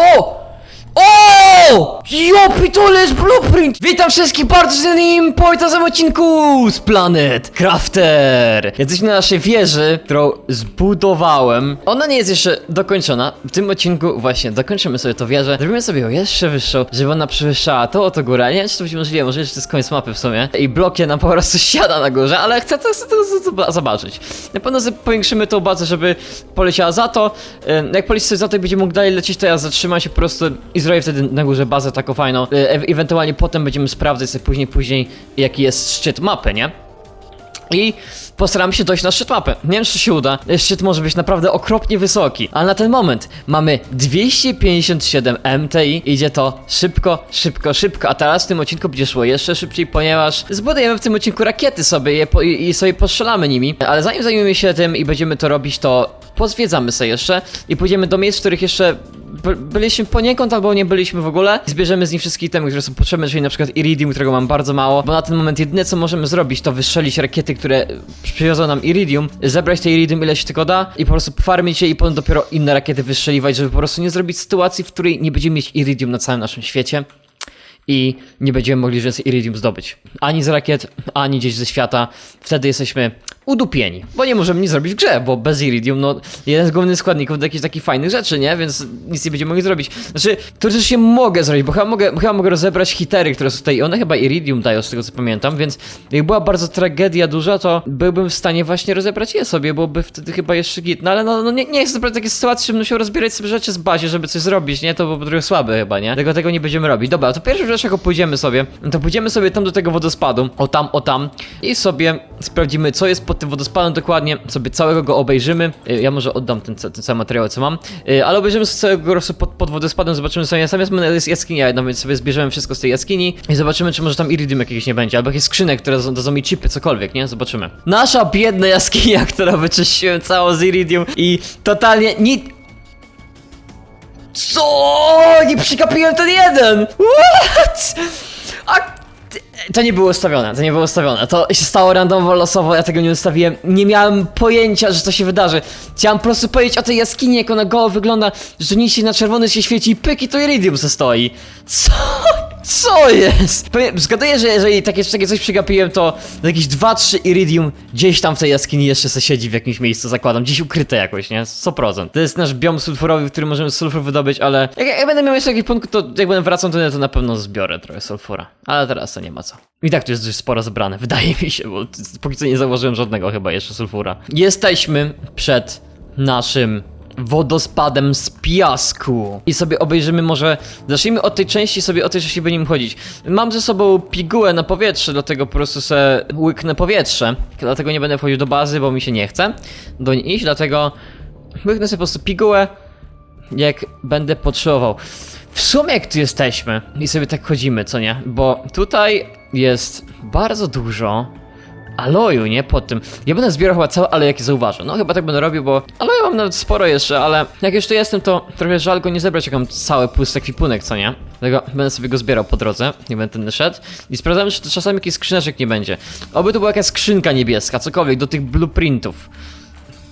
O! O! Jopi, to jest blueprint! Witam wszystkich bardzo serdecznie po tym odcinku z Planet Crafter! Jesteśmy na naszej wieży, którą zbudowałem. Ona nie jest jeszcze dokończona. W tym odcinku właśnie dokończymy sobie tą wieżę. Zrobimy sobie ją jeszcze wyższą, żeby ona przewyższała to oto górę. Nie wiem, czy to będzie możliwe, może jeszcze to jest koniec mapy w sumie. I blokie nam po prostu siada na górze, ale chcę to, to, to, to zobaczyć. Na pewno powiększymy tą bazę, żeby poleciała za to. Jak poleci sobie za to i będzie mógł dalej lecieć, to ja zatrzymam się po prostu i zrobię wtedy na górze bazę taką fajną. E- ewentualnie potem będziemy sprawdzać sobie później, później jaki jest szczyt mapy, nie? I postaram się dojść na szczyt mapy. Nie wiem, czy się uda. Szczyt może być naprawdę okropnie wysoki. Ale na ten moment mamy 257 MTI. Idzie to szybko, szybko, szybko. A teraz w tym odcinku będzie szło jeszcze szybciej, ponieważ zbudujemy w tym odcinku rakiety sobie po, i, sobie postrzelamy nimi. Ale zanim zajmiemy się tym i będziemy to robić, to pozwiedzamy sobie jeszcze i pójdziemy do miejsc, w których jeszcze byliśmy poniekąd albo nie byliśmy w ogóle. Zbierzemy z nich wszystkie itemy, które są potrzebne, czyli na przykład iridium, którego mam bardzo mało, bo na ten moment jedyne co możemy zrobić to wystrzelić rakiety, które przywiozą nam iridium, zebrać te iridium ile się tylko da i po prostu farmić je i potem dopiero inne rakiety wystrzeliwać, żeby po prostu nie zrobić sytuacji, w której nie będziemy mieć iridium na całym naszym świecie i nie będziemy mogli więcej iridium zdobyć. Ani z rakiet, ani gdzieś ze świata. Wtedy jesteśmy udupieni. Bo nie możemy nic zrobić w grze, bo bez iridium, no, jeden z głównych składników do jakichś takich fajnych rzeczy, nie? Więc nic nie będziemy mogli zrobić. Znaczy, to też się mogę zrobić, bo chyba mogę, chyba mogę rozebrać hitery, które są tutaj i one chyba iridium dają, z tego co pamiętam, więc jak była bardzo tragedia duża, to byłbym w stanie właśnie rozebrać je sobie, byłoby wtedy chyba jeszcze git. No ale no, no nie, nie jest naprawdę takie sytuacje, żebym musiał rozbierać sobie rzeczy z bazie, żeby coś zrobić, nie? To byłoby trochę słabe chyba, nie? Tego, tego nie będziemy robić. Dobra, to pierwsza rzecz, jaką pójdziemy sobie, no to pójdziemy sobie tam do tego wodospadu, o tam, o tam i sobie sprawdzimy, co jest pod tym wodospadem dokładnie, sobie całego go obejrzymy. Y, Ja może oddam ten, ten cały materiał, co mam, Y, ale obejrzymy sobie całego rosu pod, pod wodospadem, zobaczymy sobie, sam jest, jest jaskinia jedna, więc sobie zbierzemy wszystko z tej jaskini i zobaczymy, czy może tam iridium jakiegoś nie będzie, albo jakieś skrzynek, które dadzą- mi chipy, cokolwiek, nie? Zobaczymy. Nasza biedna jaskinia, którą wyczyściłem całą z iridium i totalnie nic... Co? Nie przykapiłem ten jeden! What? A to nie było ustawione, to nie było ustawione. To się stało randomowo, losowo, ja tego nie ustawiłem. Nie miałem pojęcia, że to się wydarzy. Chciałem po prostu powiedzieć o tej jaskini, jak ona goło wygląda, że nic się na czerwony się świeci i pyk i to iridium se stoi. Co? Co jest? Powiem- Zgaduję, że jeżeli takie, takie coś przygapiłem, to jakieś 2-3 iridium gdzieś tam w tej jaskini jeszcze se siedzi w jakimś miejscu, zakładam. Gdzieś ukryte jakoś, nie? 100%. To jest nasz biom sulfurowy, w którym możemy sulfur wydobyć, ale jak, jak będę miał jeszcze jakiś punkt, to jak będę wracał, to, to na pewno zbiorę trochę sulfura. Ale teraz to nie ma co. I tak to jest dość sporo zebrane, wydaje mi się, bo t- póki co nie zauważyłem żadnego chyba jeszcze sulfura. Jesteśmy przed naszym wodospadem z piasku. I sobie obejrzymy może, zacznijmy od tej części, sobie o tej części będziemy chodzić. Mam ze sobą pigułę na powietrze, dlatego po prostu se łyknę powietrze. Dlatego nie będę wchodził do bazy, bo mi się nie chce do niej iść, dlatego łyknę sobie po prostu pigułę, jak będę potrzebował. W sumie jak tu jesteśmy i sobie tak chodzimy, co nie? Bo tutaj jest bardzo dużo aloju, nie? Pod tym. Ja będę zbierał chyba całe ale jakie zauważę. No chyba tak będę robił, bo aloju mam nawet sporo jeszcze, ale jak już tu jestem, to trochę żal go nie zebrać, jak mam cały pusty ekwipunek, co nie? Dlatego będę sobie go zbierał po drodze, nie będę tędy szedł. I sprawdzamy, czy to czasami jakichś skrzyneczek nie będzie. Oby to była jakaś skrzynka niebieska, cokolwiek, do tych blueprintów.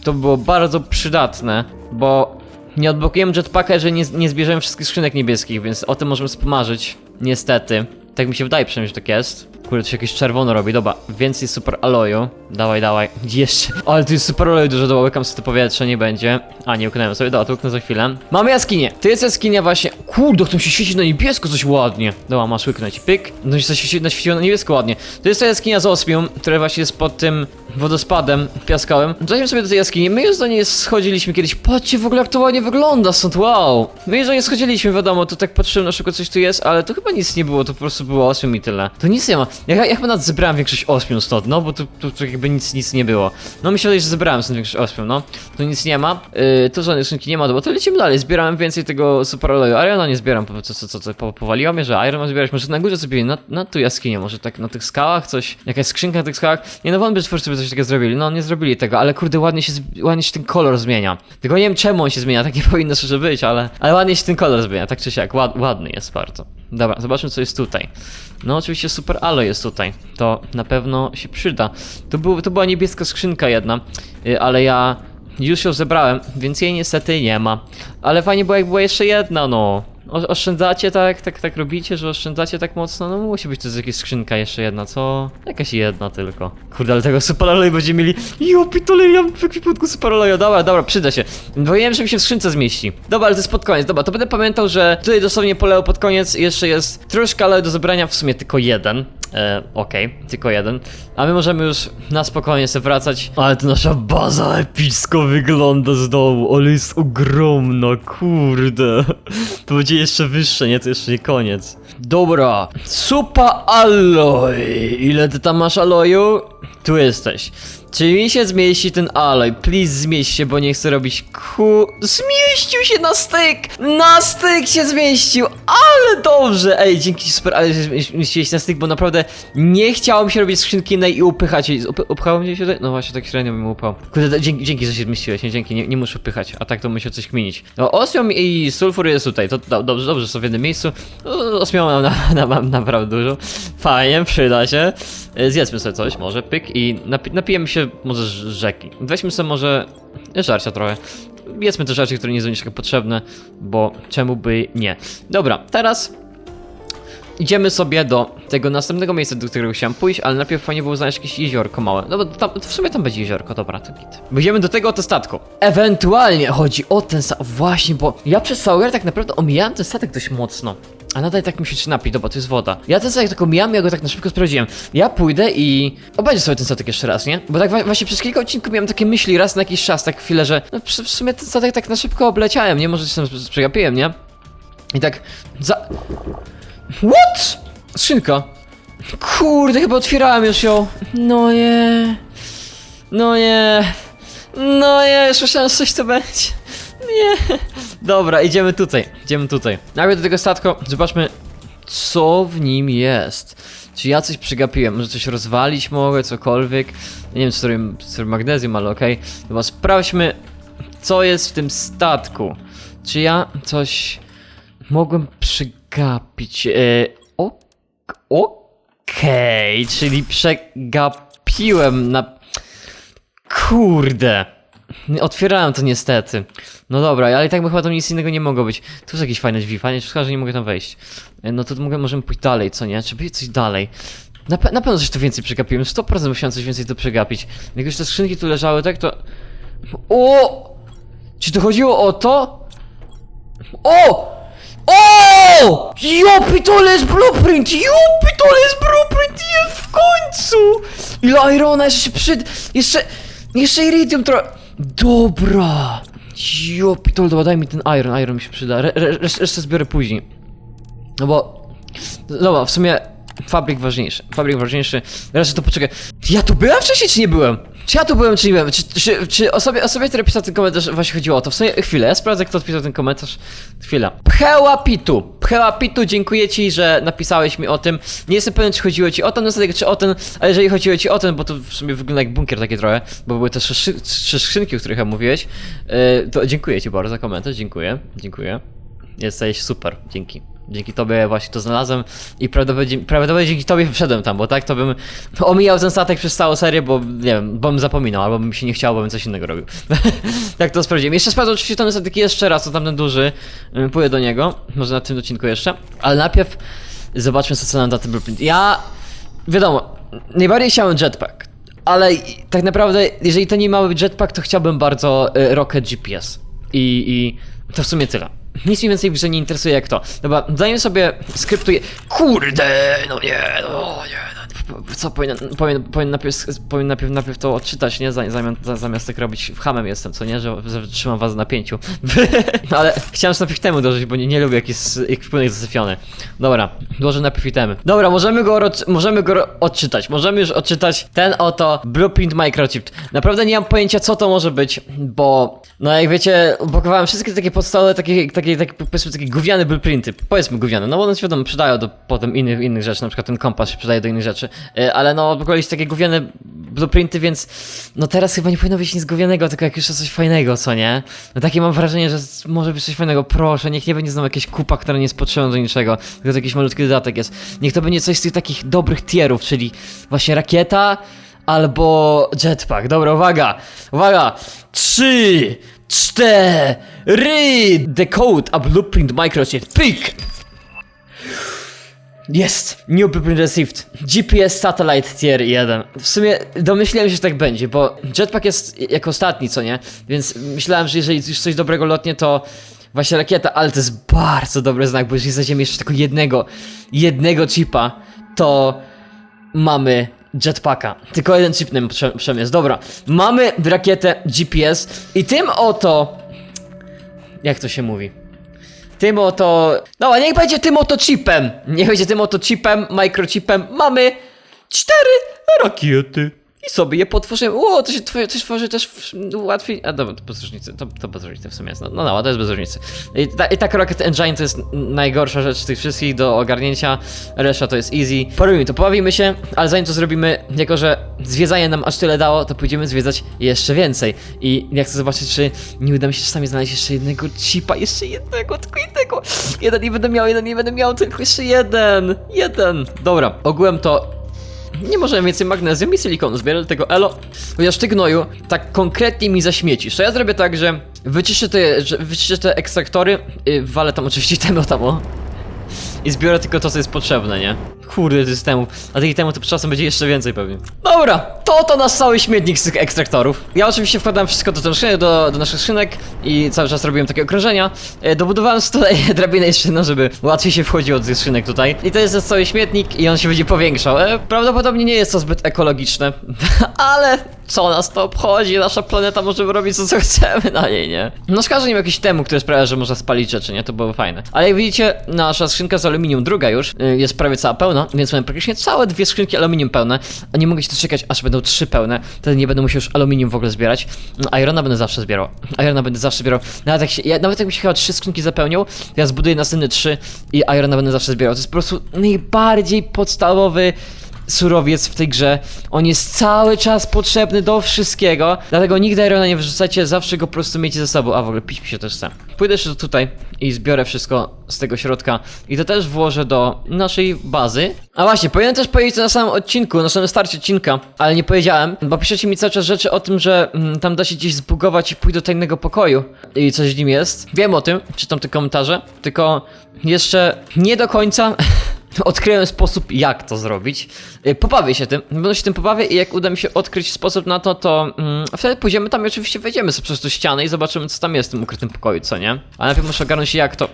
To by było bardzo przydatne, bo nie odblokujemy jetpacka, jeżeli nie, nie zbierzemy wszystkich skrzynek niebieskich, więc o tym możemy spomarzyć. Niestety. Tak mi się wydaje przynajmniej, że tak jest. Kurde, to się jakieś czerwono robi. Dobra, więcej super aloju. Dawaj, dawaj. Jeszcze? Ale tu jest super aloju dużo, dobra, łykam sobie to powietrze, nie będzie. A, nie łyknąłem sobie, dobra, to łyknę za chwilę. Mamy jaskinię. To jest jaskinia właśnie. Kurde, to się świeci na niebiesko coś ładnie. Dobra, masz łyknąć. Pyk. No się świeci, naświeciło na niebiesko ładnie. To jest ta jaskinia z osmium, która właśnie jest pod tym wodospadem piaskowym. Zajdziemy sobie do tej jaskini. My już do niej schodziliśmy kiedyś. Patrzcie w ogóle jak to ładnie wygląda stąd, wow. My już do niej schodziliśmy, wiadomo, to tak patrzyłem na przykład coś tu jest, ale to chyba nic nie było, to po prostu było osmium i tyle. To nic nie ma. Ja, ja chyba nawet zebrałem większość osmium stąd, no, bo tu, tu, tu jakby nic, nic nie było. No wydaje, że zebrałem stąd większość osmium, no. Tu nic nie ma. Yy, tu żadnej skrzynki nie ma, bo to lecimy dalej. Zbierałem więcej tego super oleju. Irona nie zbieram, co, co, co, co po, powaliło mnie, że Iron mam zbierać. Może na górze sobie, na, na tu jaskinię, może tak na tych skałach coś, jakaś skrzynka na tych skałach. Nie no, wątpię, że twórcy sobie coś takiego zrobili. No, nie zrobili tego, ale kurde, ładnie się, z- ładnie się ten kolor zmienia. Tylko nie wiem czemu on się zmienia, tak nie powinno szczerze być, ale, ale ładnie się ten kolor zmienia, tak czy siak, ład, ładny jest bardzo. Dobra, zobaczmy co jest tutaj. No oczywiście super alo jest tutaj, to na pewno się przyda. To, był, to była niebieska skrzynka jedna, y, ale ja już ją zebrałem, więc jej niestety nie ma. Ale fajnie było jak była jeszcze jedna, no. Oszczędzacie tak, tak, tak robicie, że oszczędzacie tak mocno? No musi być to jakaś skrzynka jeszcze jedna, co? Jakaś jedna tylko. Kurde, ale tego superaleju będziemy mieli. Jo, pitole, ja mam w ekwipunku superaleju. Dobra, dobra, przyda się. Bo wiem, że mi się w skrzynce zmieści. Dobra, ale to jest pod koniec. Dobra, to będę pamiętał, że tutaj dosłownie poleo pod koniec jeszcze jest troszkę ale do zebrania, w sumie tylko jeden. E, okej, tylko jeden. A my możemy już na spokojnie sobie wracać. Ale to nasza baza epicko wygląda z dołu. Ale jest ogromna, kurde. To będzie jeszcze wyższe, nie? To jeszcze nie koniec. Dobra. Supa alloy. Ile ty tam masz aloju? Tu jesteś. Czy mi się zmieści ten aloj? Please zmieść się, bo nie chcę robić ku... Zmieścił się na styk! Na styk się zmieścił! Ale dobrze! Ej, dzięki super, ale się zmieściłeś na styk, bo naprawdę nie chciało mi się robić skrzynki innej i upychać jej. Up, mnie się? No właśnie, tak średnio bym upał. Kurde, dzięki, dzięki, że się zmieściłeś, nie dzięki, nie, nie muszę upychać, a tak to musiał coś kminić. No, osmium i sulfur jest tutaj, to do, dobrze, dobrze, są w jednym miejscu. Osmium mam, na, na, mam naprawdę dużo. Fajnie, przyda się. E, Zjedzmy sobie coś, może, pyk i napi napijemy się może z rzeki. Weźmy sobie może żarcia trochę. Jedzmy te rzeczy, które nie są niczego potrzebne, bo czemu by nie. Dobra, teraz idziemy sobie do tego następnego miejsca, do którego chciałem pójść, ale najpierw fajnie było znaleźć jakieś jeziorko małe. No bo tam, w sumie tam będzie jeziorko, dobra, to git. Idziemy do tego oto statku. Ewentualnie chodzi o ten statek, właśnie, bo ja przez cały tak naprawdę omijałem ten statek dość mocno. A nadal tak mi się czy napić, dobra, to jest woda. Ja ten statek tak omijam, ja go tak na szybko sprawdziłem. Ja pójdę i obejrzę sobie ten statek jeszcze raz, nie? Bo tak właśnie przez kilka odcinków miałem takie myśli raz na jakiś czas, tak chwilę, że no w sumie ten statek tak na szybko obleciałem, nie? Może się tam przegapiłem, nie? I tak za... What? Skrzynka. Kurde, chyba otwierałem już ją. No nie. No nie. No nie, już myślałem, że coś to będzie. Nie. Dobra, idziemy tutaj. Idziemy tutaj. Najpierw do tego statku. Zobaczmy, co w nim jest. Czy ja coś przegapiłem? Może coś rozwalić mogę, cokolwiek? Nie wiem, z którym, z którym magnezjum, ale okej. Chyba sprawdźmy, co jest w tym statku. Czy ja coś mogłem przegapić? E, ok- Okej, czyli przegapiłem na... Kurde. Nie Otwierałem to niestety. No dobra, ale i tak by chyba tam nic innego nie mogło być. Tu jest jakieś fajne drzwi, fajnie, że nie mogę tam wejść. E, No to mogę, możemy pójść dalej, co nie? Czy będzie coś dalej? Na, pe na pewno coś tu więcej przegapiłem, 100% musiałem coś więcej tu przegapić. Jak już te skrzynki tu leżały, tak to... O! Czy to chodziło o to? O! O! Jopitole jest blueprint! Jopitole jest blueprint! Jest w końcu! Ile Irona jeszcze się przyd... Jeszcze... Jeszcze Iridium trochę... Dobra! Jopitole, dobra, daj mi ten Iron, Iron mi się przyda. Re, re, resz- resztę zbiorę później. No bo... Dobra, w sumie... Fabryk ważniejszy. Fabryk ważniejszy. Raczej to poczekaj. Ja tu byłem wcześniej, czy nie byłem? Czy ja tu byłem, czy nie byłem? Czy, czy, czy osobie, osobie, która pisała ten komentarz właśnie chodziło o to? W sumie chwilę, ja sprawdzę, kto odpisał ten komentarz. Chwila. Pcheła Pitu. Pcheła Pitu, dziękuję ci, że napisałeś mi o tym. Nie jestem pewien, czy chodziło ci o ten dostatek, czy o ten, ale jeżeli chodziło ci o ten, bo to w sumie wygląda jak bunkier takie trochę, bo były te trzy, skrzynki, o których ja mówiłeś, yy, to dziękuję ci bardzo za komentarz, dziękuję, dziękuję. Jesteś super, dzięki. Dzięki tobie właśnie to znalazłem i prawdopodobnie, prawdopodobnie dzięki tobie wszedłem tam, bo tak to bym omijał ten statek przez całą serię, bo nie wiem, bo bym zapominał, albo bym się nie chciał, bo bym coś innego robił. tak to sprawdziłem. Jeszcze sprawdzę oczywiście ten statek jeszcze raz, to tamten duży, Ym, pójdę do niego, może na tym odcinku jeszcze, ale najpierw zobaczmy co, nam da ten blueprint. Ja, wiadomo, najbardziej chciałem jetpack, ale tak naprawdę, jeżeli to nie miały być jetpack, to chciałbym bardzo y, Rocket GPS. I, I to w sumie tyle. Nic mi więcej że nie interesuje jak to. Dobra, zanim sobie skryptuję. Kurde, no nie, no nie. Co powinien, powinien, powinien, najpierw, powinien najpierw, najpierw to odczytać, nie? Zamiast, zamiast, tak robić hamem jestem, co nie? Że, że trzymam was w napięciu. no ale chciałem sobie temu dołożyć, bo nie, nie lubię jak jest jak wpłynek zasyfiony. Dobra, dołożę najpierw itemy. Dobra, możemy go, możemy go odczytać. Możemy już odczytać ten oto Blueprint Microchip. Naprawdę nie mam pojęcia co to może być, bo no jak wiecie, blokowałem wszystkie takie podstawowe, takie, takie, takie powiedzmy takie gówniane blueprinty. Powiedzmy gówniane, no bo one się przydają do potem innych, innych rzeczy, na przykład ten kompas się przydaje do innych rzeczy, ale no blokowaliście takie gówniane blueprinty, więc no teraz chyba nie powinno być nic gównianego, tylko jak jeszcze coś fajnego, co nie? No takie mam wrażenie, że może być coś fajnego, proszę, niech nie będzie znowu jakieś kupa, która nie jest potrzebna do niczego, tylko to jakiś malutki dodatek jest. Niech to będzie coś z tych takich dobrych tierów, czyli właśnie rakieta, albo jetpack. Dobra, uwaga, uwaga. Trzy, cztery. Decode a blueprint microchip. Pyk! Jest! New Blueprint Received. GPS Satellite Tier 1. W sumie domyśliłem się, że tak będzie, bo jetpack jest jako ostatni, co nie? Więc myślałem, że jeżeli już coś dobrego lotnie, to właśnie rakieta, ale to jest bardzo dobry znak, bo jeżeli znajdziemy jeszcze tylko jednego, jednego chipa, to mamy jetpacka. Tylko jeden chip nam prze- przemysł. Dobra, mamy rakietę GPS i tym oto... Jak to się mówi? Tym oto. No, niech będzie tym oto chipem. Niech będzie tym oto chipem, microchipem. Mamy cztery rakiety. I sobie je potworzymy. O, to się twoje, się tworzy też łatwiej. A dobra, to bez różnicy. To, to bez różnicy w sumie jest. No, no, no to jest bez różnicy. I, ta, I tak Rocket Engine to jest najgorsza rzecz z tych wszystkich do ogarnięcia. Reszta to jest easy. Porobimy to, pobawimy się, ale zanim to zrobimy, jako że zwiedzanie nam aż tyle dało, to pójdziemy zwiedzać jeszcze więcej. I ja chcę zobaczyć, czy nie uda mi się czasami znaleźć jeszcze jednego chipa, jeszcze jednego, tylko jednego. Jeden nie będę miał, jeden nie będę miał, tylko jeszcze jeden. Jeden. Dobra, ogółem to nie możemy więcej magnezjum i silikonu zbierać, dlatego elo. Chociaż ty gnoju, tak konkretnie mi zaśmiecisz. To ja zrobię tak, że wyczyszczę te, że wyczyszczę te ekstraktory, yy, walę tam oczywiście temu tam o. I zbiorę tylko to, co jest potrzebne, nie? Kurde, systemów. A tych temów to czasem będzie jeszcze więcej pewnie. Dobra, to to nasz cały śmietnik z tych ekstraktorów. Ja oczywiście wkładam wszystko do, skrzynek, do, do naszych szynek i cały czas robiłem takie okrążenia. E, dobudowałem tutaj drabinę jeszcze, no żeby łatwiej się wchodziło do tych szynek tutaj. I to jest nasz cały śmietnik i on się będzie powiększał. E, prawdopodobnie nie jest to zbyt ekologiczne, ale co nas to obchodzi? Nasza planeta możemy robić to, co chcemy na niej, nie? No szkoda, nie ma jakiś temu, który sprawia, że można spalić rzeczy, nie? To byłoby fajne. Ale jak widzicie, nasza skrzynka z aluminium, druga już, y, jest prawie cała pełna, więc mamy praktycznie całe dwie skrzynki aluminium pełne, a nie mogę się doczekać, aż będą trzy pełne, wtedy nie będę musiał już aluminium w ogóle zbierać. No, Irona będę zawsze zbierał. Irona będę zawsze zbierał. Nawet jak, się, ja, nawet jak mi się chyba trzy skrzynki zapełnią, to ja zbuduję następne trzy i Irona będę zawsze zbierał. To jest po prostu najbardziej podstawowy surowiec w tej grze. On jest cały czas potrzebny do wszystkiego. Dlatego nigdy Irona nie wyrzucacie, zawsze go po prostu miejcie ze sobą. A w ogóle pić mi się też chce. Pójdę jeszcze tutaj i zbiorę wszystko z tego środka. I to też włożę do naszej bazy. A właśnie, powinienem też powiedzieć to na samym odcinku, na samym starcie odcinka, ale nie powiedziałem, bo piszecie mi cały czas rzeczy o tym, że mm, tam da się gdzieś zbugować i pójść do tajnego pokoju i coś w nim jest. Wiem o tym, czytam te komentarze, tylko jeszcze nie do końca Odkryłem sposób, jak to zrobić. Y, Pobawię się tym, będę się tym pobawię i jak uda mi się odkryć sposób na to, to mm, wtedy pójdziemy tam i oczywiście wejdziemy sobie przez tą ścianę i zobaczymy, co tam jest w tym ukrytym pokoju, co nie? Ale najpierw muszę ogarnąć, jak to,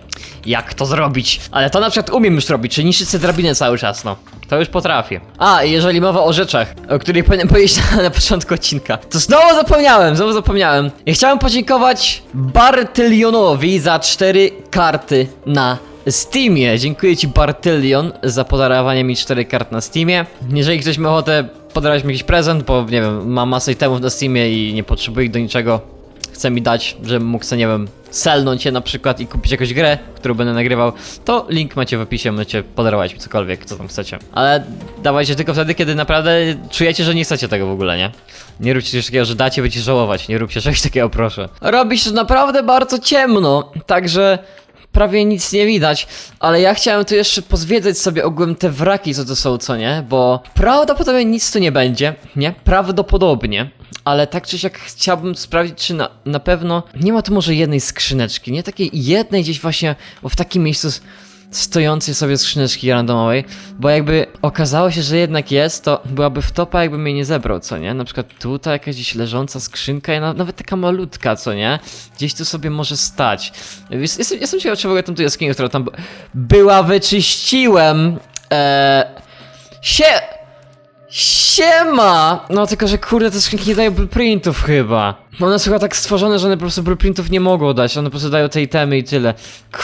jak to zrobić. Ale to na przykład umiem już robić, czyli niszczyć sobie drabinę cały czas, no. To już potrafię. A, jeżeli mowa o rzeczach, o których powinienem powiedzieć na, na początku odcinka, to znowu zapomniałem, znowu zapomniałem. Ja chciałem podziękować Bartylionowi za cztery karty na Steamie. Dziękuję Ci Bartylion za podarowanie mi 4 kart na Steamie. Jeżeli ktoś ma ochotę podarować mi jakiś prezent, bo nie wiem, mam masę itemów na Steamie i nie potrzebuję ich do niczego, chce mi dać, żebym mógł nie wiem, selnąć je na przykład i kupić jakąś grę, którą będę nagrywał, to link macie w opisie, możecie podarować mi cokolwiek, co tam chcecie. Ale dawajcie tylko wtedy, kiedy naprawdę czujecie, że nie chcecie tego w ogóle, nie? Nie róbcie czegoś takiego, że dacie, będziecie żałować, nie róbcie czegoś takiego, proszę. Robi się naprawdę bardzo ciemno, także prawie nic nie widać, ale ja chciałem tu jeszcze pozwiedzać sobie ogółem te wraki, co to są, co nie? Bo prawdopodobnie nic tu nie będzie, nie? Prawdopodobnie. Ale tak czy siak chciałbym sprawdzić, czy na, na pewno nie ma tu może jednej skrzyneczki, nie takiej jednej gdzieś właśnie, bo w takim miejscu stojącej sobie skrzyneczki randomowej, bo jakby okazało się, że jednak jest, to byłaby w topa, jakbym jej nie zebrał, co nie? Na przykład tutaj jakaś gdzieś leżąca skrzynka, nawet taka malutka, co nie? Gdzieś tu sobie może stać. Jest, jestem, jestem ciekaw, czy w ogóle tam tu jaskinię, która tam by- była, wyczyściłem. Eee, sie... Siema! No tylko, że kurde, te skrzynki nie dają blueprintów chyba. One są chyba tak stworzone, że one po prostu blueprintów nie mogą dać, one po prostu dają te itemy i tyle.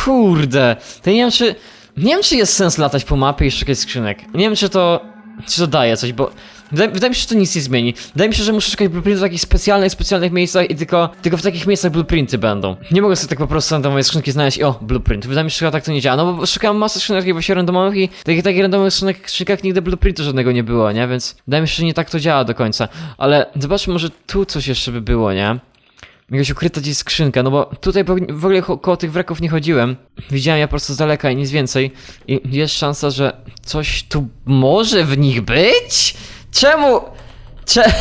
Kurde, to nie wiem czy... Nie wiem czy jest sens latać po mapie i szukać skrzynek. Nie wiem czy to... czy to daje coś, bo... Wydaje, wydaje mi się, że to nic nie zmieni. Wydaje mi się, że muszę szukać blueprintów w jakichś specjalnych, specjalnych miejscach i tylko, tylko w takich miejscach blueprinty będą. Nie mogę sobie tak po prostu randomowej skrzynki znaleźć i o, blueprint. Wydaje mi się, że tak to nie działa, no bo szukałem masy skrzynek właśnie randomowych i takich takich randomowych skrzynek, skrzynkach nigdy blueprintu żadnego nie było, nie? Więc wydaje mi się, że nie tak to działa do końca. Ale zobaczmy, może tu coś jeszcze by było, nie? Jakaś ukryta gdzieś skrzynka, no bo tutaj w ogóle ko koło tych wreków nie chodziłem. Widziałem ja po prostu z daleka i nic więcej. I jest szansa, że coś tu może w nich być? Czemu? Cze...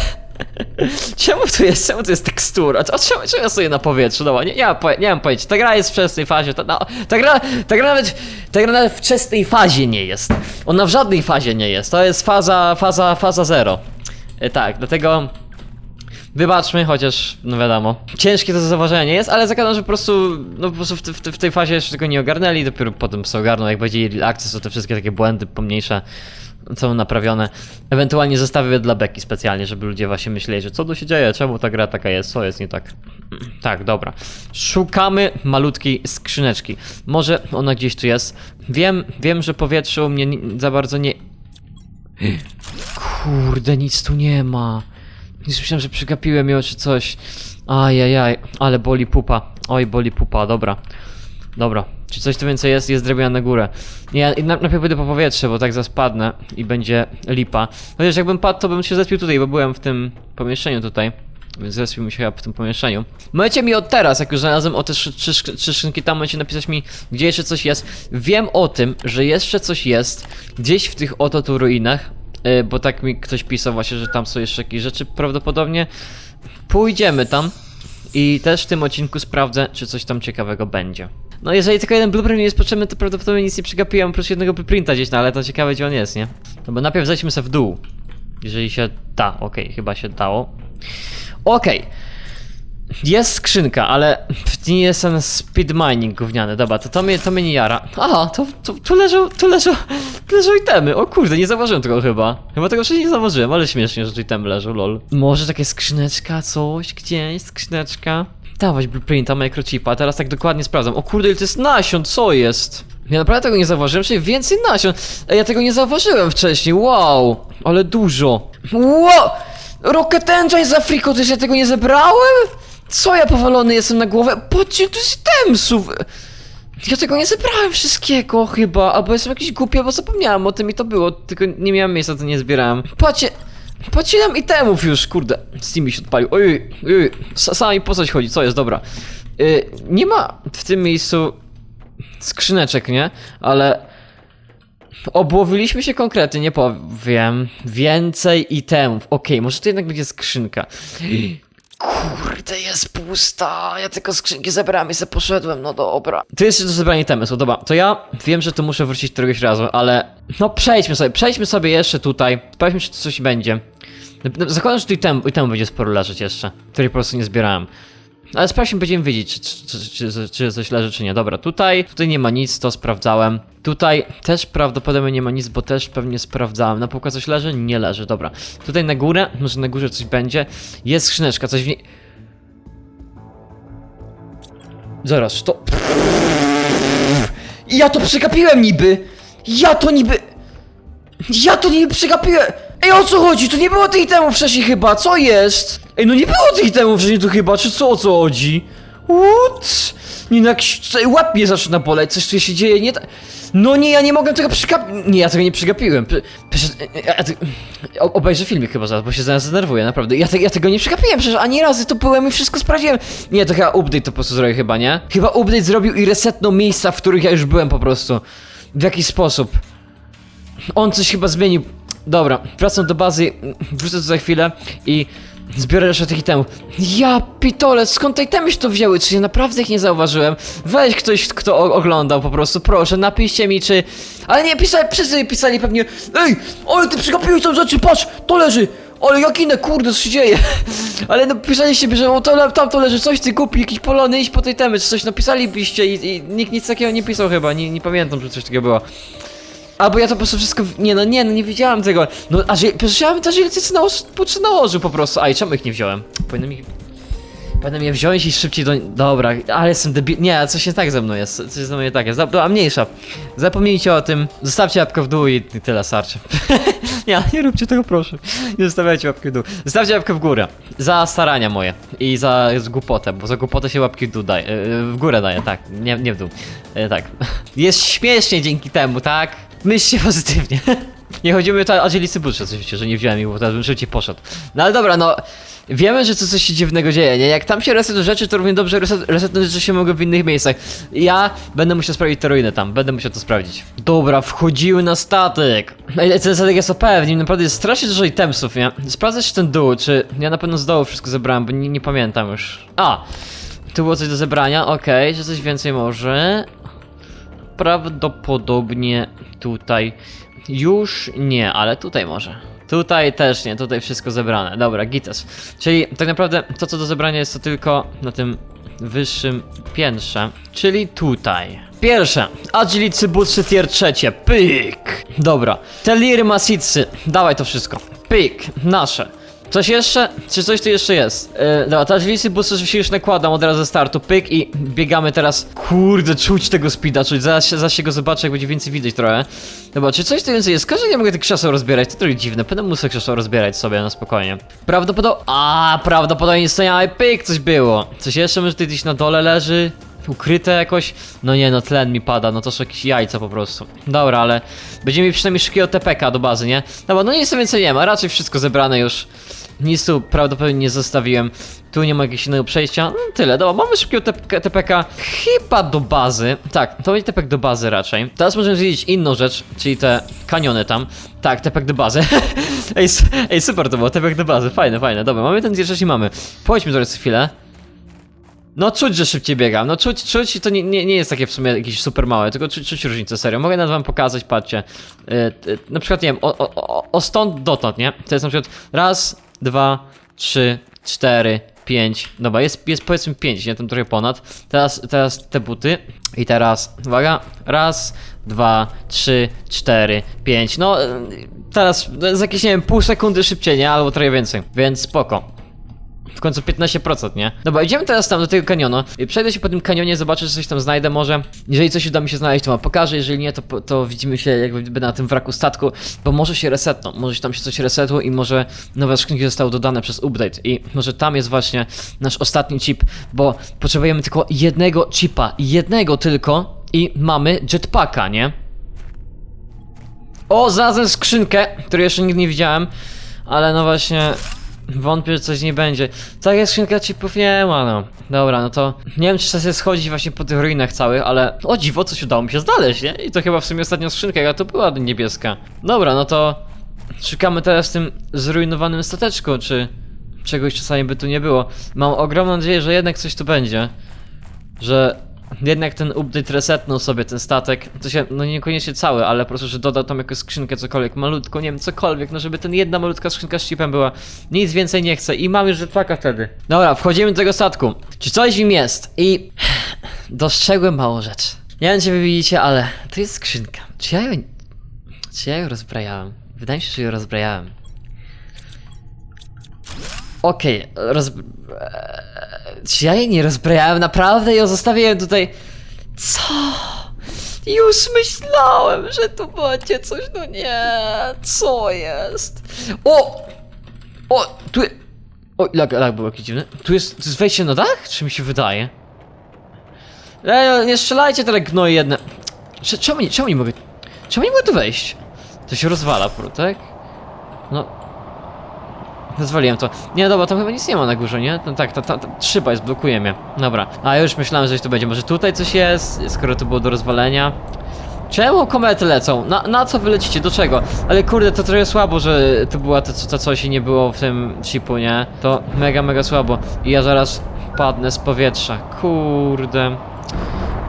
Czemu tu jest, czemu tu jest tekstura? O czemu, czemu ja stoję na powietrzu? No, nie, nie, mam, poje- nie mam pojęcia. Ta gra jest w wczesnej fazie. Ta, no, ta, gra, ta, gra nawet, ta gra nawet w wczesnej fazie nie jest. Ona w żadnej fazie nie jest. To jest faza, faza, faza zero. E, tak, dlatego wybaczmy, chociaż, no wiadomo, ciężkie to do zauważenia nie jest, ale zakładam, że po prostu, no po prostu w, te- w, te- w tej fazie jeszcze tego nie ogarnęli, dopiero potem sobie ogarną, jak będzie Access, to te wszystkie takie błędy pomniejsze są naprawione. Ewentualnie zostawię dla beki specjalnie, żeby ludzie właśnie myśleli, że co tu się dzieje, czemu ta gra taka jest, co jest nie tak. Tak, dobra. Szukamy malutkiej skrzyneczki. Może ona gdzieś tu jest. Wiem, wiem, że powietrze u mnie ni- za bardzo nie... Kurde, nic tu nie ma. Nie słyszałem, że przegapiłem ją czy coś. Ajajaj, ale boli pupa. Oj, boli pupa, dobra. Dobra, czy coś tu więcej jest? Jest drabina na górę. Ja na- najpierw pójdę po powietrze, bo tak zaspadnę i będzie lipa. Chociaż jakbym padł, to bym się zespił tutaj, bo byłem w tym pomieszczeniu tutaj. Więc zespił się chyba w tym pomieszczeniu. Możecie mi od teraz, jak już znalazłem o te trzy, skrzynki tam, możecie napisać mi, gdzie jeszcze coś jest. Wiem o tym, że jeszcze coś jest gdzieś w tych oto tu ruinach, yy, bo tak mi ktoś pisał właśnie, że tam są jeszcze jakieś rzeczy. Prawdopodobnie pójdziemy tam i też w tym odcinku sprawdzę, czy coś tam ciekawego będzie. No jeżeli tylko jeden blueprint jest potrzebny, to prawdopodobnie nic nie przegapiłem, oprócz jednego blueprinta gdzieś, no ale to ciekawe gdzie on jest, nie? No bo najpierw zejdźmy sobie w dół. Jeżeli się da, okej, chyba się dało. Okej. Jest skrzynka, ale nie jest ten speed mining gówniany. Dobra, to, to, mnie, to mnie nie jara. Aha, to, to tu leżą, tu leżą, tu leżą itemy. O kurde, nie zauważyłem tego chyba. Chyba tego wcześniej nie zauważyłem, ale śmiesznie, że tu itemy leżą, lol. Może takie skrzyneczka, coś, gdzieś, skrzyneczka. Dawać blueprinta, microchipa, teraz tak dokładnie sprawdzam. O kurde, to jest nasion, co jest? Ja naprawdę tego nie zauważyłem, czyli więcej nasion. Ja tego nie zauważyłem wcześniej, wow, ale dużo. Wow! Rocket Engine z Afriko, to ja tego nie zebrałem? Co ja powalony jestem na głowę? Patrzcie, tu jest temsów! Ja tego nie zebrałem wszystkiego chyba, albo jestem jakiś głupi, albo zapomniałem o tym i to było, tylko nie miałem miejsca, to nie zbierałem. Patrzcie, tam itemów już, kurde, Steam mi się odpalił, oj, oj, sami po coś chodzi, co jest, dobra. Y, nie ma w tym miejscu skrzyneczek, nie? Ale obłowiliśmy się konkretnie, nie powiem. Więcej itemów. Okej, może to jednak będzie skrzynka. Kurde, jest pusta. Ja tylko skrzynki zebrałem i se poszedłem, no dobra. To jest jeszcze do zebrania temysłu, dobra. To ja wiem, że tu muszę wrócić któregoś razu, ale no przejdźmy sobie, przejdźmy sobie jeszcze tutaj. Sprawdźmy, czy coś będzie. Zakładam, że tu item, item będzie sporo leżeć jeszcze, który po prostu nie zbierałem. Ale sprawdźmy, będziemy wiedzieć, czy, czy, czy, czy, czy coś leży, czy nie. Dobra, tutaj, tutaj nie ma nic, to sprawdzałem. Tutaj też prawdopodobnie nie ma nic, bo też pewnie sprawdzałem. Na półkę coś leży? Nie leży, dobra. Tutaj na górę, może na górze coś będzie. Jest skrzyneczka, coś w niej... Zaraz, to... Ja to przegapiłem niby! Ja to niby... Ja to niby przegapiłem! Ej, o co chodzi? Tu nie było tych itemów wcześniej chyba, co jest? Ej, no nie było tych itemów wcześniej tu chyba, czy co, o co chodzi? What? Nie no, jakiś... Łap mnie zaczyna boleć, coś tu się dzieje, nie tak... No nie, ja nie mogę tego przegapić... Nie, ja tego nie przegapiłem. Prze- Przecież... Ja, ja, te- o- obejrzę filmik chyba zaraz, bo się zaraz zdenerwuję, naprawdę. Ja, te, ja tego nie przegapiłem, przecież ani razy tu byłem i wszystko sprawdziłem. Nie, to chyba update to po prostu zrobił chyba, nie? Chyba update zrobił i resetnął miejsca, w których ja już byłem po prostu. W jakiś sposób. On coś chyba zmienił. Dobra, wracam do bazy, wrócę tu za chwilę i zbiorę resztę tych itemów. Ja pitole, skąd te itemy się to wzięły? Czy ja naprawdę ich nie zauważyłem? Weź ktoś, kto oglądał po prostu, proszę, napiszcie mi, czy... Ale nie, pisali, wszyscy pisali pewnie Ej, ale ty przegapiłeś tą rzeczy, patrz, to leży! Ale jak inne, kurde, co się dzieje? Ale no pisaliście, że o to, tam to leży coś, ty kupi jakiś polony, iść po tej temy, czy coś napisalibyście i, i nikt nic takiego nie pisał chyba, nie, nie pamiętam, że coś takiego było. Albo ja to po prostu wszystko. Nie no, nie, no nie wiedziałem tego. No, a że. Przecież ja też ile coś nałożył, nałożył po prostu. Aj, czemu ich nie wziąłem? Powinienem ich. Powinienem je wziąć i szybciej do. Dobra, ale jestem debil. Nie, coś nie tak ze mną jest. Coś ze mną nie tak jest. Dobra, mniejsza. Zapomnijcie o tym. Zostawcie łapkę w dół i, tyle starczy. nie, nie róbcie tego proszę. Nie zostawiajcie łapki w dół. Zostawcie łapkę w górę. Za starania moje. I za głupotę, bo za głupotę się łapki w dół daje. Yy, w górę daje, tak. Nie, nie w dół. Yy, tak. Jest śmiesznie dzięki temu, tak? Myślcie pozytywnie. Nie chodzimy o Agilicy Butch, oczywiście, że nie wziąłem bo teraz bym szybciej poszedł. No ale dobra, no... Wiemy, że tu coś się dziwnego dzieje, nie? Jak tam się reset rzeczy, to równie dobrze reset, resetnąć rzeczy się mogą w innych miejscach. Ja będę musiał sprawdzić te ruiny tam, będę musiał to sprawdzić. Dobra, wchodziły na statek. Ej, Ten statek jest OP, w nim naprawdę jest strasznie dużo itemsów, nie? Sprawdzę jeszcze ten dół, czy... Ja na pewno z dołu wszystko zebrałem, bo nie, nie pamiętam już. A! Tu było coś do zebrania, okej, że coś więcej może. Prawdopodobnie tutaj już nie, ale tutaj może. Tutaj też nie, tutaj wszystko zebrane. Dobra, gitas. Czyli tak naprawdę to co do zebrania jest to tylko na tym wyższym piętrze, czyli tutaj. Pierwsze, Agilicy Butszy tier trzecie, pyk! Dobra, Teliry Masicy, dawaj to wszystko. Pyk, nasze. Coś jeszcze? Czy coś tu jeszcze jest? Yy, dobra, te Agilicy Butszy się już nakładam od razu ze startu, pyk i biegamy teraz. Kurde, czuć tego speeda, czuć, zaraz, się- zaraz się go zobaczę, jak będzie więcej widać trochę. Dobra, czy coś tu więcej jest? Każdy nie mogę tych krzeseł rozbierać, to trochę dziwne, będę musiał krzeseł rozbierać sobie na spokojnie. Prawdopodobnie... A, prawdopodobnie stoją pyk, coś było. Coś jeszcze może tutaj gdzieś na dole leży? Ukryte jakoś? No nie, no tlen mi pada, no to są jakieś jajca po prostu. Dobra, ale będziemy mieli przynajmniej szybkiego TPK do bazy, nie? Dobra, no nic więcej nie ma, raczej wszystko zebrane już. Nic tu prawdopodobnie nie zostawiłem. Tu nie ma jakiegoś innego przejścia. No tyle, dobra, mamy szybkiego TPK, chyba do bazy. Tak, to będzie TPK do bazy raczej. Teraz możemy zwiedzić inną rzecz, czyli te kaniony tam. Tak, TPK do bazy. ej, ej, super to było, TPK do bazy, fajne, fajne. Dobra, mamy ten zjeżdżać i mamy. Pojdźmy teraz chwilę. No czuć, że szybciej biegam, no czuć, czuć i to nie, nie, nie jest takie w sumie jakieś super małe, tylko czuć, czuć różnicę, serio. Mogę nawet wam pokazać, patrzcie. Yy, yy, na przykład, nie wiem, o, o, o stąd dotąd, nie? To jest na przykład raz, dwa, trzy, cztery, pięć. Dobra, jest, jest powiedzmy pięć, nie? Tam trochę ponad. Teraz, teraz te buty i teraz, uwaga, raz, dwa, trzy, cztery, pięć. No, yy, teraz z jakieś, nie wiem, pół sekundy szybciej, nie? Albo trochę więcej, więc spoko. W końcu 15%, nie? Dobra, idziemy teraz tam do tego kanionu. Przejdę się po tym kanionie, zobaczę, czy coś tam znajdę może. Jeżeli coś uda mi się znaleźć, to wam pokażę. Jeżeli nie, to, to widzimy się jakby na tym wraku statku, bo może się resetną. Może się tam się coś resetło i może nowe skrzynki zostały dodane przez update. I może tam jest właśnie nasz ostatni chip, bo potrzebujemy tylko jednego chipa. Jednego tylko i mamy jetpacka, nie? O, znalazłem skrzynkę, której jeszcze nigdy nie widziałem, ale no właśnie wątpię, że coś nie będzie. Tak jest skrzynka chipów nie ma, no. Dobra, no to nie wiem, czy czas jest schodzić właśnie po tych ruinach całych, ale o dziwo, coś udało mi się znaleźć, nie? I to chyba w sumie ostatnia skrzynka, jaka to była niebieska. Dobra, no to szukamy teraz w tym zrujnowanym stateczku, czy czegoś czasami by tu nie było. Mam ogromną nadzieję, że jednak coś tu będzie. Że jednak ten update resetnął sobie ten statek. To się, no niekoniecznie cały, ale po prostu, że dodał tam jakąś skrzynkę, cokolwiek, malutko, nie wiem, cokolwiek, no żeby ten jedna malutka skrzynka z chipem była. Nic więcej nie chcę i mam już jetpacka wtedy. Dobra, wchodzimy do tego statku. Czy coś w nim jest? I dostrzegłem małą rzecz. Nie wiem, czy wy widzicie, ale to jest skrzynka. Czy ja ją... Czy ja ją rozbrajałem? Wydaje mi się, że ją rozbrajałem. Okej, roz... Czy ja jej nie rozbrajałem? Naprawdę ją zostawiłem tutaj... Co? Już myślałem, że tu będzie coś, no nie, co jest? O! O, tu... O, lag, lag był jakiś dziwny. Tu jest, tu jest wejście na dach? Czy mi się wydaje? Ej, no, nie strzelajcie tyle gnoi jedne. Cze- Czemu czemu nie mogę... Czemu nie mogę tu wejść? To się rozwala, tak? No, Zwaliłem to. Nie, dobra, tam chyba nic nie ma na górze, nie? No tak, ta, ta, ta szyba jest, blokuje mnie. Dobra. A już myślałem, że coś będzie. Może tutaj coś jest, skoro to było do rozwalenia. Czemu komety lecą? Na, na co wy lecicie? Do czego? Ale kurde, to trochę słabo, że to była to, to coś i nie było w tym chipu, nie? To mega, mega słabo. I ja zaraz padnę z powietrza. Kurde.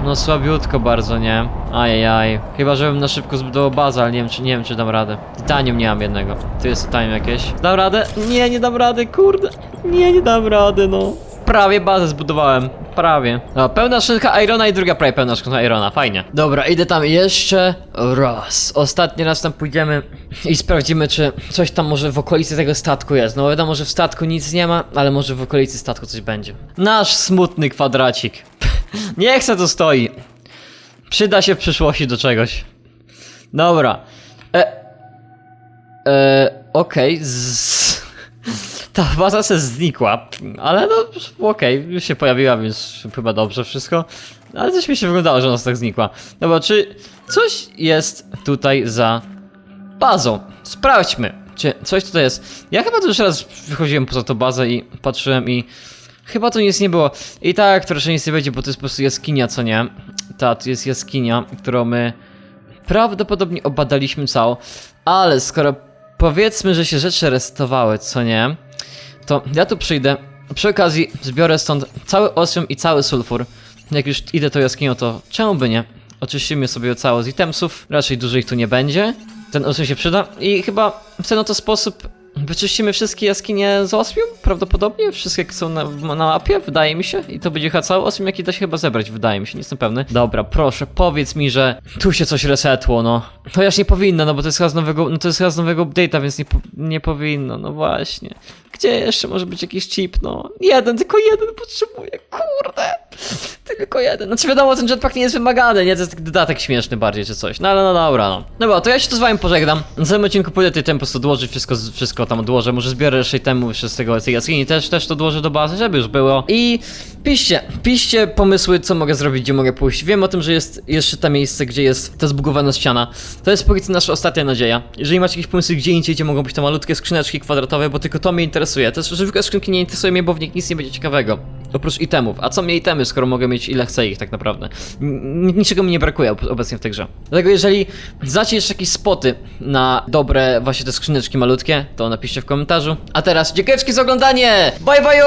No słabiutko bardzo, nie? Ajajaj. Chyba, żebym na szybko zbudował bazę, ale nie wiem, czy, nie wiem, czy dam radę. Titanium nie mam jednego. Tu jest titanium jakieś. Dam radę? Nie, nie dam rady, kurde. Nie, nie dam rady, no. Prawie bazę zbudowałem. Prawie. No, pełna szynka Irona i druga prawie pełna szynka Irona. Fajnie. Dobra, idę tam jeszcze raz. Ostatni raz tam pójdziemy i sprawdzimy, czy coś tam może w okolicy tego statku jest. No wiadomo, że w statku nic nie ma, ale może w okolicy statku coś będzie. Nasz smutny kwadracik. Niech se to stoi. Przyda się w przyszłości do czegoś. Dobra. E. E. Okej. z- Ta baza se znikła. Ale no, okej, już się pojawiła, więc chyba dobrze wszystko. Ale coś mi się wyglądało, że ona tak znikła. Dobra, czy coś jest tutaj za bazą. Sprawdźmy, czy coś tutaj jest. Ja chyba tu już raz wychodziłem poza tą bazę i patrzyłem i chyba tu nic nie było. I tak, to raczej nic nie będzie, bo to jest po prostu jaskinia, co nie? Ta, tu jest jaskinia, którą my prawdopodobnie obadaliśmy całą, ale skoro powiedzmy, że się rzeczy resetowały, co nie? To ja tu przyjdę, przy okazji zbiorę stąd cały osium i cały sulfur. Jak już idę tą jaskinią, to czemu by nie? Oczyścimy sobie cało z itemsów, raczej dużo ich tu nie będzie. Ten osium się przyda i chyba w ten oto sposób wyczyścimy wszystkie jaskinie z osmium, prawdopodobnie. Wszystkie są na, na mapie, wydaje mi się. I to będzie chyba cały osmium, jaki da się chyba zebrać, wydaje mi się, nie jestem pewny. Dobra, proszę, powiedz mi, że tu się coś resetło, no. Chociaż nie powinno, no bo to jest chyba z nowego, no to jest chyba z nowego update'a, więc nie, po, nie powinno, no właśnie. Gdzie jeszcze może być jakiś chip, no? Jeden, tylko jeden potrzebuję, kurde. Tylko jeden. Znaczy wiadomo, ten jetpack nie jest wymagany, nie? To jest dodatek śmieszny bardziej, czy coś. No ale no dobra, no. Dobra, to ja się tu z wami pożegnam. Na samym odcinku pójdę tutaj po prostu odłożyć wszystko, wszystko tam odłożę. Może zbiorę jeszcze temu jeszcze z tego, z tej jaskini, też, też to odłożę do bazy, żeby już było. I piszcie, piszcie pomysły, co mogę zrobić, gdzie mogę pójść. Wiem o tym, że jest jeszcze to miejsce, gdzie jest ta zbugowana ściana. To jest póki co nasza ostatnia nadzieja. Jeżeli macie jakieś pomysły, gdzie indziej, gdzie mogą być te malutkie skrzyneczki kwadratowe, bo tylko to mnie interesuje. Te zwykłe skrzynki nie interesują mnie, bo w nich nic nie będzie ciekawego. Oprócz itemów. A co mnie itemy, skoro mogę mieć ile chcę ich tak naprawdę? Niczego mi nie brakuje ob- obecnie w tej grze. Dlatego jeżeli znacie jeszcze jakieś spoty na dobre właśnie te skrzyneczki malutkie, to napiszcie w komentarzu. A teraz dziękuję za oglądanie! Bye bye!